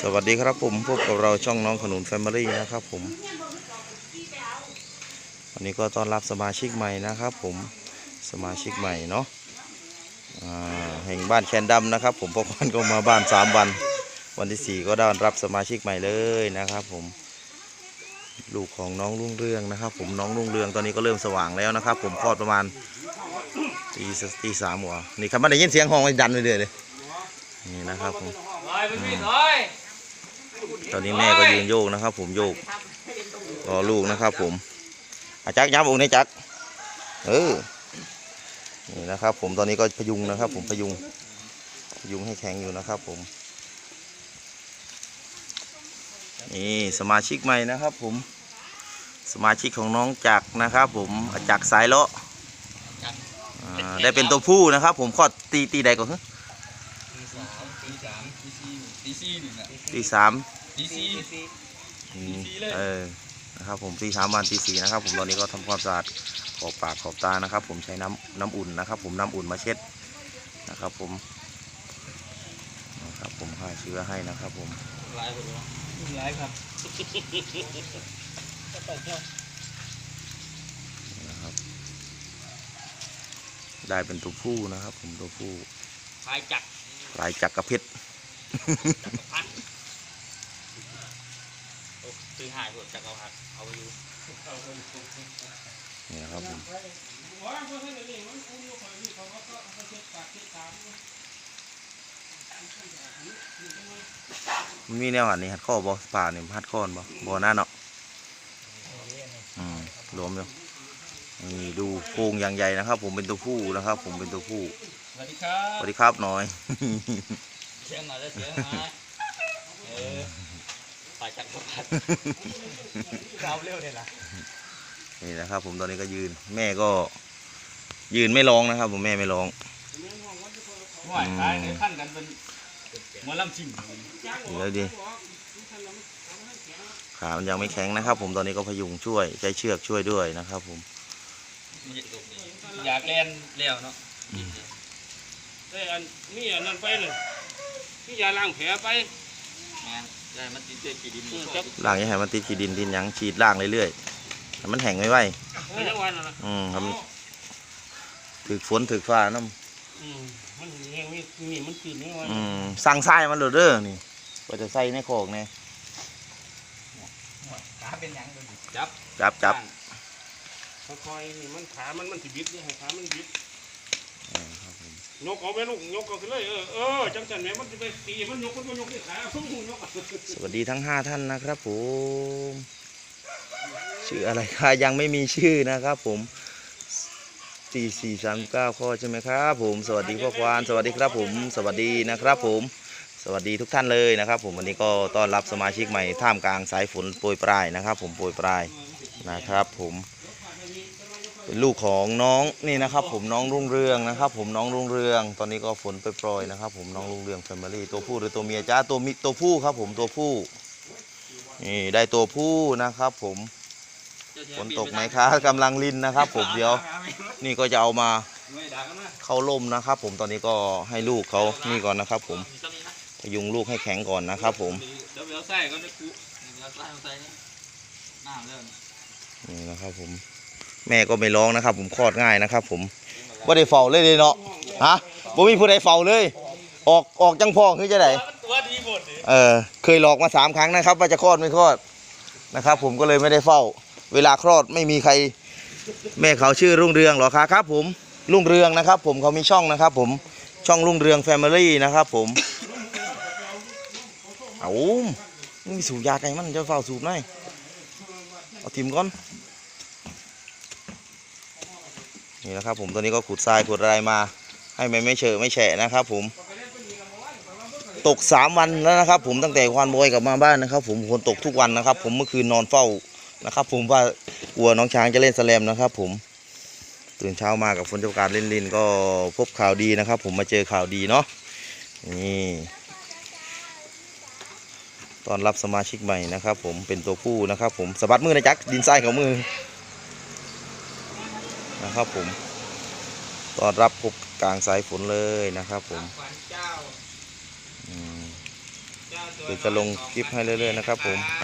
สวัสดีครับผมพบกับเราช่องน้องขนุนแฟมิลี่นะครับผม วันนี้ก็ต้อนรับสมาชิกใหม่นะครับผมสมาชิกใหม่เนาะอ่าแห่งบ้านแคนดำนะครับ ผมพอวันก็มาบ้านสามวัน วันที่สี่ก็ได้รับสมาชิกใหม่เลยนะครับ ผม ลูกของน้องรุ่งเรืองนะครับ ผมน้องรุ่งเรืองตอนนี้ก็เริ่มสว่างแล้วนะครับ ผมคลอดประมาณตีสตีสามหัวนี่ครับมันได้ยินเสียงห้องมันดันไปเรื่อยเลยนี่นะครับผมไปพี่ถอย ตอนนี้แม่ก็ยืนโยกนะครับ ผมโยกรอลูกนะครับ ผมอาจักย้ำอกในจักเออนี่นะครับ ผมตอนนี้ก็พยุงนะครับ ผมพยุงพยุงให้แข็งอยู่นะครับ ผม นี่สมาชิกใหม่นะครับ ผมสมาชิกของน้องจักรนะครับ ผมจักสายเลาะได้เป็นตัวผู้นะครับ ผมคลอดตีตีใดก่อนฮะ ตีสามตีสามตีสี่ตีสี่หนึ่งอะตีสามตีสี่อืมตีสี่เลย เออนะครับผมตีสามวันตีสี่นะครับ ผมตอนนี้ก็ทำความสะอาดขอบปากขอบตานะครับ ผมใช้น้ำน้ำอุ่นนะครับ ผมน้ำอุ่นมาเช็ดนะครับ ผมนะครับผมฆ่าเชื้อให้นะครับ ผมลายหมดแล้วลายครับนะครับ ได้เป็นตัวผู้นะครับ ผมตัวผู้ ลายจักรลายจักรเพชร จักรพันโอ้ตีหายหมดจักรพันเอาไปอยู่นี่นะครับผมมันมีแนวหันนี่หัดข้อบอป่าเนี่ยหัดข้อนบอบอหน้าเนาะอืมรวมอยู่นี่ดูโครงอย่างใหญ่นะครับ ผมเป็นตัวผู้นะครับ ผมเป็นตัวผู้สวัสดีครัสบวัสดีครับหน่อย เสียงหน่อยได้เสียงมาเออลายจักรพันเอาเร็วเลยนะนี่นะครับ ผมตอนนี้ก็ยืน แม่ก็ ยืนไม่ร้องนะครับ ผมแม่ไม่ร้องว่าลายในขั้นกันเป็นหมอลำชิงเดี๋ยวดิขามันยังไม่แข็งนะครับ ผมตอนนี้ก็พยุงช่วยใช้เชือกช่วยด้วยนะครับ ผม อยากเล่นเลี้ยวเนาะได้อันนี่อันนั้นไปเลย นี่ยาล้างแผลไปงานได้มันติดเชื้อกี่ดินอืมจับล่างอยังให้มันติดขีดินดินหยังฉีดล่างเรื่อยๆให้มันแห้งไม่ไหวไปจังหวัดนั่นนะอืมครับถึกฝนถึกฟ้าน้อืมมันเองนี่นี่มันตื่นนี่วันำอืมสั่งทรายมันโหลดเด้อนี่ก็จะใส่ในโคกเนี่ยขาเป็นยังจับจับจับค่อยๆนี่มันขามันมันสิบิดนี่ให้ขามันบิดเออครับผม ยกเอาไปลูกยกเอาขึ้นเลยเออเออจังจันแม่มันจะไปตีมันยกมันก็ยกที่ขาพุ่งยกสวัสดีทั้งห้าท่านนะครับผมชื่ออะไรคะยังไม่มีชื่อนะครับผมสี่สี่สามเก้าข้อใช่ไหมครับผมสวัสดีพ่อควานสวัสดีครับผม สวัสดีนะครับผม สวัสดีทุกท่านเลยนะครับผมวันนี้ก็ต้อนรับสมาชิกใหม่ท่ามกลางสายฝนโปรยปลายนะครับ ผมโปรยปลายนะครับผม เป็นลูกของน้องนี่นะครับ ผมน้องรุ่งเรืองนะครับ ผมน้องรุ่งเรือง ตอนนี้ก็ฝนโปรยๆนะครับ ผมน้องรุ่งเรืองแฟมิลี่ตัวผู้หรือตัวเมียจ้าตัวมิตัวผู้ครับ ผมตัวผู้นี่ได้ตัวผู้นะครับ ผมฝนตกไหมคะกำลังลินนะครับ ผมเดี๋ยว นี่ก็จะเอามาเข้าล่มนะครับ ผมตอนนี้ก็ให้ลูกเขานี่ก่อนนะครับ ผมพยุงลูกให้แข็งก่อนนะครับ ผมเดี๋ยวใส่ก็จะคุเดี๋ยวใส่ใส่นี่น้ำเริ่มนี่นะครับผม แม่ก็ไม่ร้องนะครับ ผมคลอดง่ายนะครับ ผมว่าได้เฝ้าเลยเลยเนาะฮะบ่มีผู้ใดเฝ้าเลย ออกออกจังพ่อคือจะไหนตัวดีหมดเออเคยหลอกมาสามครั้งนะครับ ว่าจะคลอดไม่คลอดนะครับ ผมก็เลยไม่ได้เฝ้า เวลาคลอดไม่มีใคร แม่เขาชื่อรุ่งเรืองเหรอคะครับ ผมรุ่งเรืองนะครับ ผมเขามีช่องนะครับ ผมช่องรุ่งเรืองแฟมิลี่นะครับ ผมเอานี่สูบยาไงมันจะเฝ้าสูบหน่อยเอาทิมก่อน นี่นะครับผมตอนนี้ก็ขุดทรายขุดอะไรมา ให้มันไม่เฉอะไม่แฉะนะครับ ผม ตกสามวันแล้วนะครับ ผมตั้งแต่ควานบอยกลับมาบ้านนะครับ ผมฝนตกทุกวันนะครับ ผมเมื่อคืนนอนเฝ้านะครับ ผมว่ากลัวน้องช้างจะเล่นสแลมนะครับ ผมตื่นเช้ามากับฝนจ้าการเล่นลินก็พบข่าวดีนะครับ ผมมาเจอข่าวดีเนาะนี่ตอนรับสมาชิกใหม่นะครับ ผมเป็นตัวผู้นะครับ ผมสะบัดมือนะจักดินทรายของมือ นะครับผมตอนรับพบกลางสายฝนเลยนะครับผมขวัญเจ้าอืมใจเดี๋ยวจะลงคลิปให้เรื่อยๆนะครับผม